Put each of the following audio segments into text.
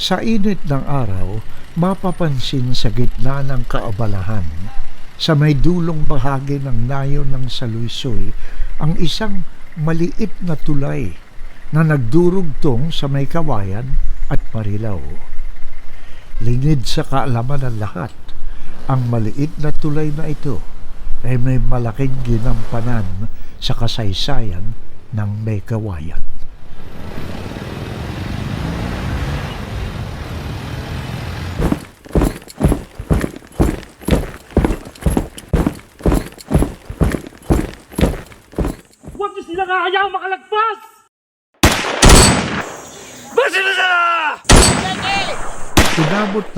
Sa init ng araw, mapapansin sa gitna ng kaabalahan, sa may dulong bahagi ng nayon ng saluysoy, ang isang maliit na tulay na nagdurugtong sa may kawayan at marilaw. Lingid sa kaalaman ng lahat, ang maliit na tulay na ito ay may malaking ginampanan sa kasaysayan ng may kawayan.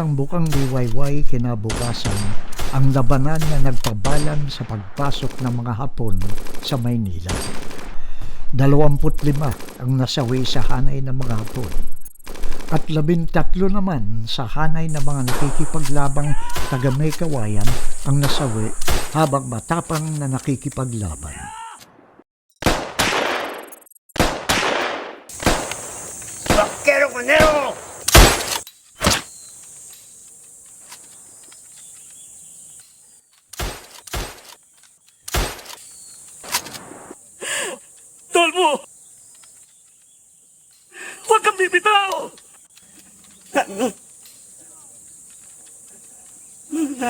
Inabot ng bukang liwayway kinabukasan ang labanan na nagpabalan sa pagpasok ng mga Hapon sa Maynila. 25 ang nasawi sa hanay ng mga Hapon at 13 naman sa hanay ng mga nakikipaglabang taga may kawayan ang nasawi habang matapang na nakikipaglaban.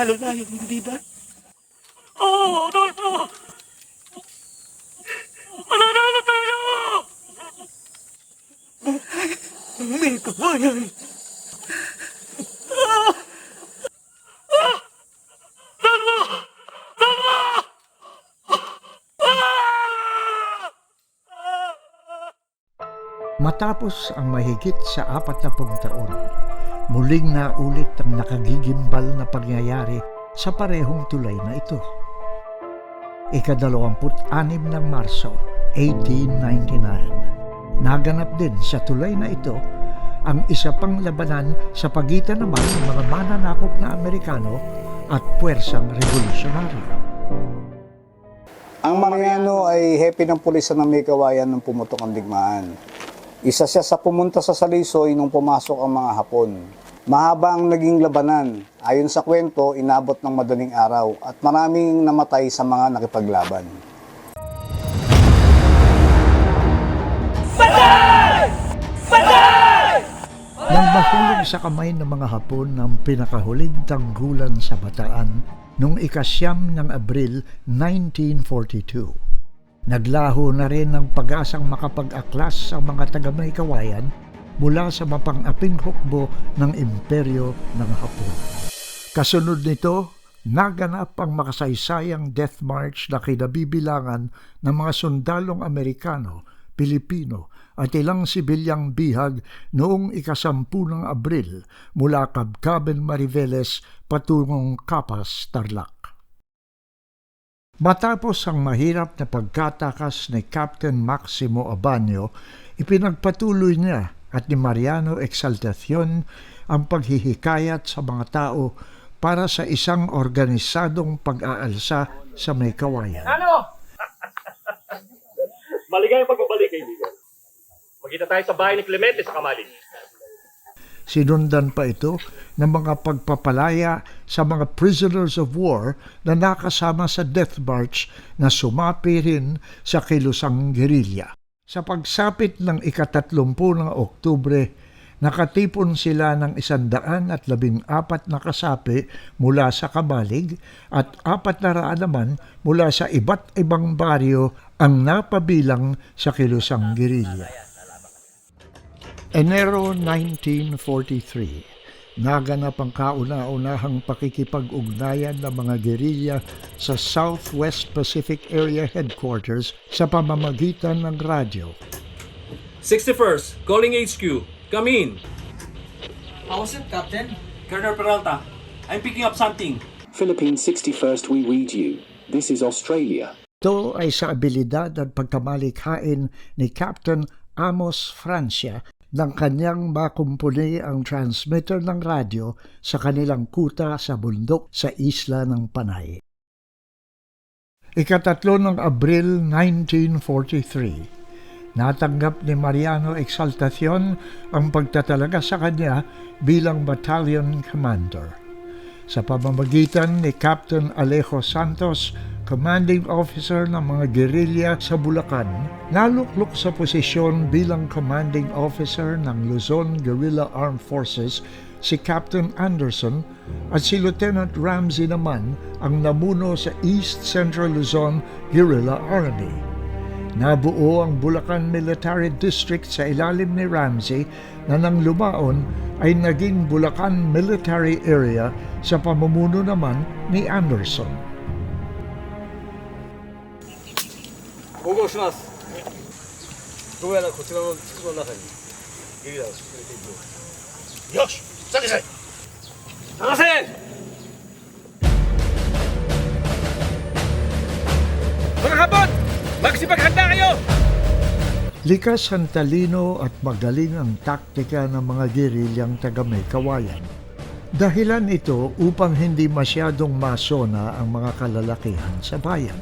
Lalo na yung hindi ba? Oo, Tolmo! Mananalo tayo! May kabayan! Tolmo! Ah! Matapos ang mahigit sa apat na taon, muling naulit ang nakagigimbal na pangyayari sa parehong tulay na ito. Ikadalawamput-anim ng Marso, 1899. Naganap din sa tulay na ito ang isa pang labanan sa pagitan naman ng mga mananakop na Amerikano at puwersang revolusyonaryo. Ang Mariano ay hepe ng pulisan ng may kawayan nung pumutok ang digmaan. Isa siya sa pumunta sa Salisoy nung pumasok ang mga Hapon. Mahaba ang naging labanan. Ayon sa kwento, inabot ng madaling araw at maraming namatay sa mga nakipaglaban. Nang mahulog sa kamay ng mga Hapon ang pinakahuling tanggulan sa Bataan noong ikasyam ng Abril 1942. Naglaho na rin ang pag-asang makapag-aklas ang mga taga-may kawayan mula sa mapang-aping hukbo ng imperyo ng Hapon. Kasunod nito, naganap ang makasaysayang death march na kinabibilangan ng mga sundalong Amerikano, Pilipino at ilang sibilyang bihag noong ikasampu ng Abril mula Kabkaben Mariveles patungong Kapas, Tarlac. Matapos ang mahirap na pagkatakas ni Captain Maximo Abanyo, ipinagpatuloy niya at ni Mariano Exaltacion ang paghihikayat sa mga tao para sa isang organisadong pag-aalsa sa may kawayan. Ano? Maligayang pagbabalik, kaibigan. Magkita tayo sa bahay ni Clemente sa Kamalig. Sinundan pa ito ng mga pagpapalaya sa mga prisoners of war na nakasama sa death march na sumapi rin sa kilusang gerilya. Sa pagsapit ng ikatatlumpu ng Oktubre, nakatipon sila ng isandaan at labing apat na kasapi mula sa Kamalig at apat na raan naman mula sa iba't ibang baryo ang napabilang sa kilusang gerilya. Enero 1943, naganap ang kauna-unahang pakikipag-ugnayan ng mga gerilya sa Southwest Pacific Area Headquarters sa pamamagitan ng radyo. 61st, calling HQ. Come in. How's it, Captain? Colonel Peralta, I'm picking up something. Philippine 61st, we read you. This is Australia. Ito ay sa abilidad at pagkamalikhain ni Captain Amos Francia ng kanyang makumpuni ang transmitter ng radyo sa kanilang kuta sa bundok sa isla ng Panay. Ikatatlo ng Abril 1943, Natanggap ni Mariano Exaltacion ang pagtatalaga sa kanya bilang battalion commander. Sa pamamagitan ni Captain Alejo Santos, commanding officer ng mga gerilya sa Bulacan, naluklok sa posisyon bilang commanding officer ng Luzon Guerrilla Armed Forces si Captain Anderson at si Lieutenant Ramsey naman ang namuno sa East Central Luzon Guerrilla Army. Nabuo ang Bulacan Military District sa ilalim ni Ramsey na nang lumaon ay naging Bulacan Military Area sa pamumuno naman ni Anderson. Yosh! Sakasay! Sakasay! Mga kabot! Magsipaghanda kayo! Likas ang talino at magaling ang taktika ng mga gerilyang taga may kawayan. Dahilan ito upang hindi masyadong masona ang mga kalalakihan sa bayan.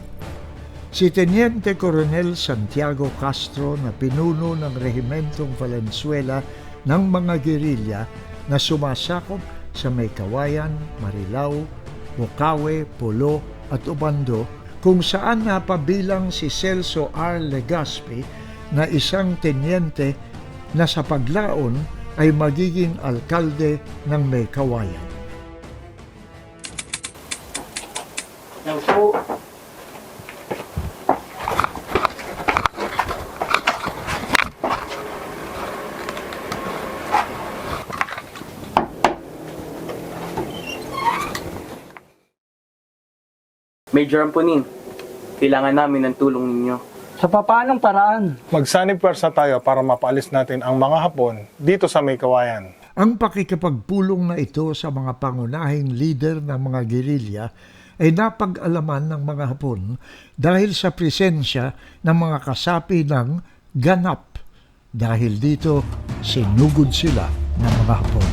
Si Teniente Coronel Santiago Castro na pinuno ng Rehimentong Valenzuela ng mga gerilya na sumasakop sa may kawayan, Marilao, Bukawe, Pulo at Ubando kung saan napabilang si Celso R. Legazpi na isang tenyente na sa paglaon ay magiging alkalde ng may kawayan. Major Amponin, kailangan namin ng tulong ninyo. Sa papaanong paraan? Magsanib pwersa tayo para mapaalis natin ang mga Hapon dito sa may kawayan. Ang pakikipagpulong na ito sa mga pangunahing leader ng mga gerilya ay napag-alaman ng mga Hapon dahil sa presensya ng mga kasapi ng ganap. Dahil dito, sinugod sila ng mga Hapon.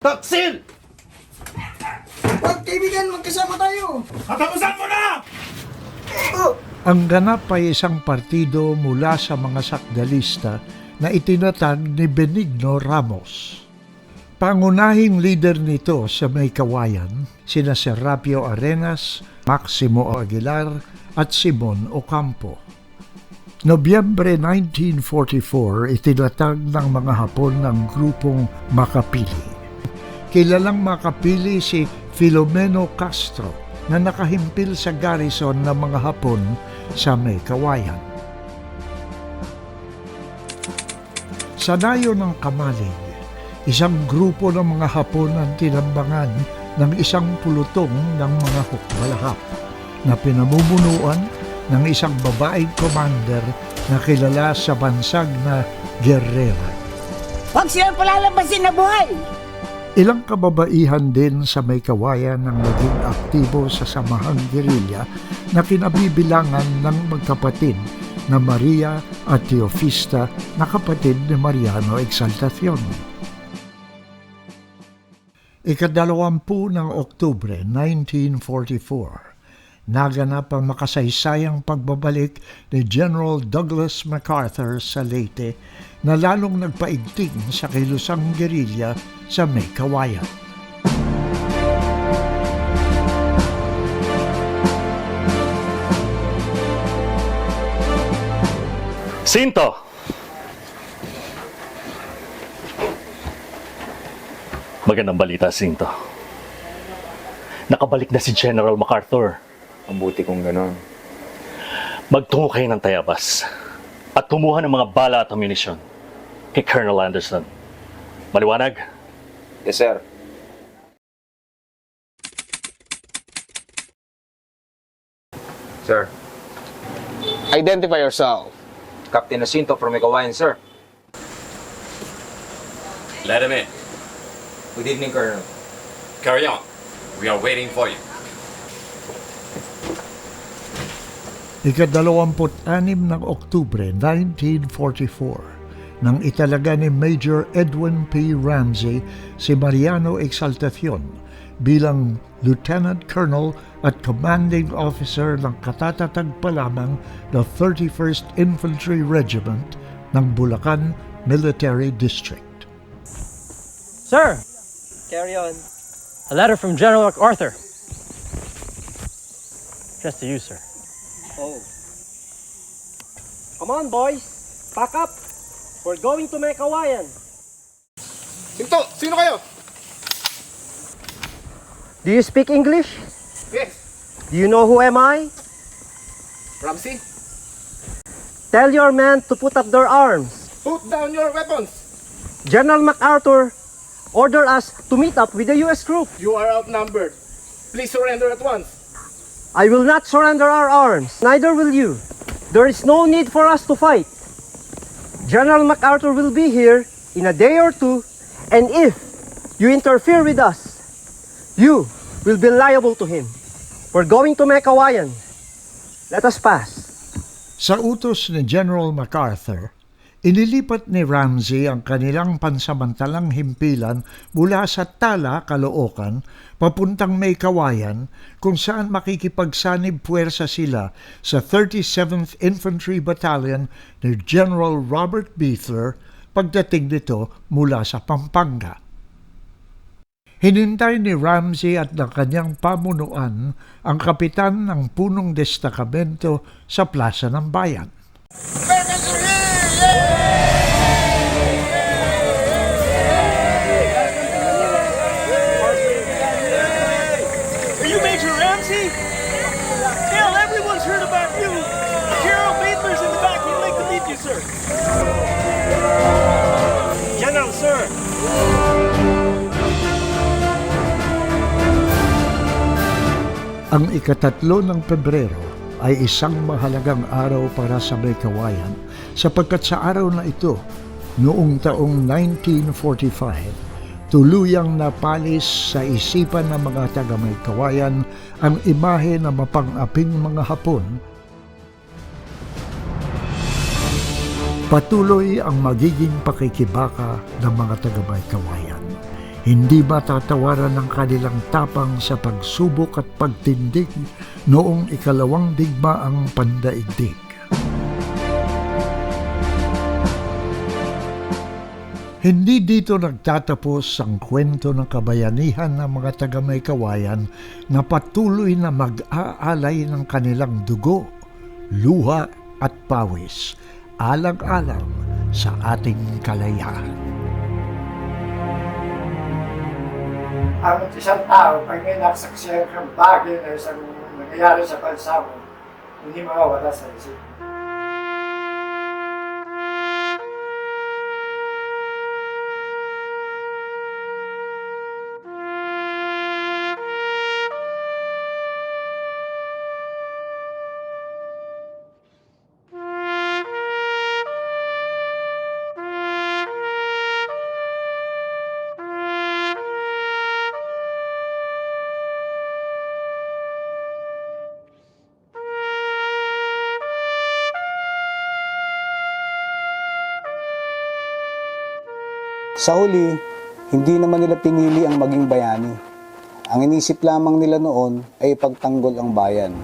Taksil! Wag kaibigan, magkasama tayo! Katapusan mo na! Ang ganap ay isang partido mula sa mga sakdalista na itinatag ni Benigno Ramos. Pangunahing leader nito sa may kawayan, sina Serapio Arenas, Maximo Aguilar at Simon Ocampo. Nobyembre 1944, itinatag ng mga Hapon ng grupong Makapili. Kilalang makapili si Filomeno Castro na nakahimpil sa garrison ng mga Hapon sa may kawayan. Sa ng Kamalig, isang grupo ng mga Hapon ang tinambangan ng isang pulutong ng mga hukbalahap na pinamumunuan ng isang babaeng commander na kilala sa bansag na Guerrera. Huwag silang palalabasin na buhay! Ilang kababaihan din sa may kawayan ang naging aktibo sa samahang gerilya na kinabibilangan ng magkapatid na Maria at Teofista na kapatid ni Mariano Exaltacion. Ikadalawampu ng Oktubre 1944, naganap ang makasaysayang pagbabalik ni General Douglas MacArthur sa Leyte na lalong nagpaigting sa kilusang gerilya sa may kawayan. Sinto! Magandang balita, Sinto. Nakabalik na si General MacArthur. Mabuti kung ganon. Magtungo kayo ng Tayabas at kumuha ng mga bala at ammunition kay Colonel Anderson. Maliwanag? Yes, sir. Sir, Identify yourself. Captain Jacinto from Ikawayan, sir. Let him in. Good evening, Colonel. Carry on. We are waiting for you. Ikadalawamput-anim ng Oktubre 1944, nang italaga ni Major Edwin P. Ramsey si Mariano Exaltacion bilang Lieutenant Colonel at Commanding Officer ng katatatag pa lamang na 31st Infantry Regiment ng Bulacan Military District. Sir! Carry on. A letter from General MacArthur. Just to you, sir. Oh. Come on, boys. Pack up. We're going to Mekawayan. Sinto, sino kayo? Do you speak English? Yes. Do you know who am I? Ramsey, Tell your men to put up their arms. put down your weapons. General MacArthur ordered us to meet up with the U.S. group. You are outnumbered. Please surrender at once. I will not surrender our arms. Neither will you. There is no need for us to fight. General MacArthur will be here in a day or two, and if you interfere with us, you will be liable to him. We're going to Mekawayan. Let us pass. Sa utos ni General MacArthur, inilipat ni Ramsey ang kanilang pansamantalang himpilan mula sa Tala, Caloocan, papuntang May Kawayan, kung saan makikipagsanib puwersa sila sa 37th Infantry Battalion ni General Robert Beethler pagdating nito mula sa Pampanga. Hinintay ni Ramsey at ng kanyang pamunuan ang kapitan ng punong destakamento sa Plaza ng Bayan. Are Ang ikatatlo ng Pebrero ay isang mahalagang araw para sa Baykawayan sapagkat sa araw na ito, noong taong 1945, tuluyang napalis sa isipan ng mga taga-Baykawayan ang imahe ng mapang-aping mga Hapon Patuloy ang magiging pakikibaka ng mga taga-Baykawayan. Hindi matatawaran ng kanilang tapang sa pagsubok at pagtindig noong ikalawang digmaang pandaigdig. Hindi dito nagtatapos ang kwento ng kabayanihan ng mga taga-Maykawayan na patuloy na mag-aalay ng kanilang dugo, luha at pawis alang-alang sa ating kalayaan. Ang isang tao, pag may nasaksiyan kang bagay na isang nangyayari sa bansa mo, hindi mawawala sa isip. Sa huli, hindi naman nila pinili ang maging bayani. Ang inisip lamang nila noon ay ipagtanggol ang bayan.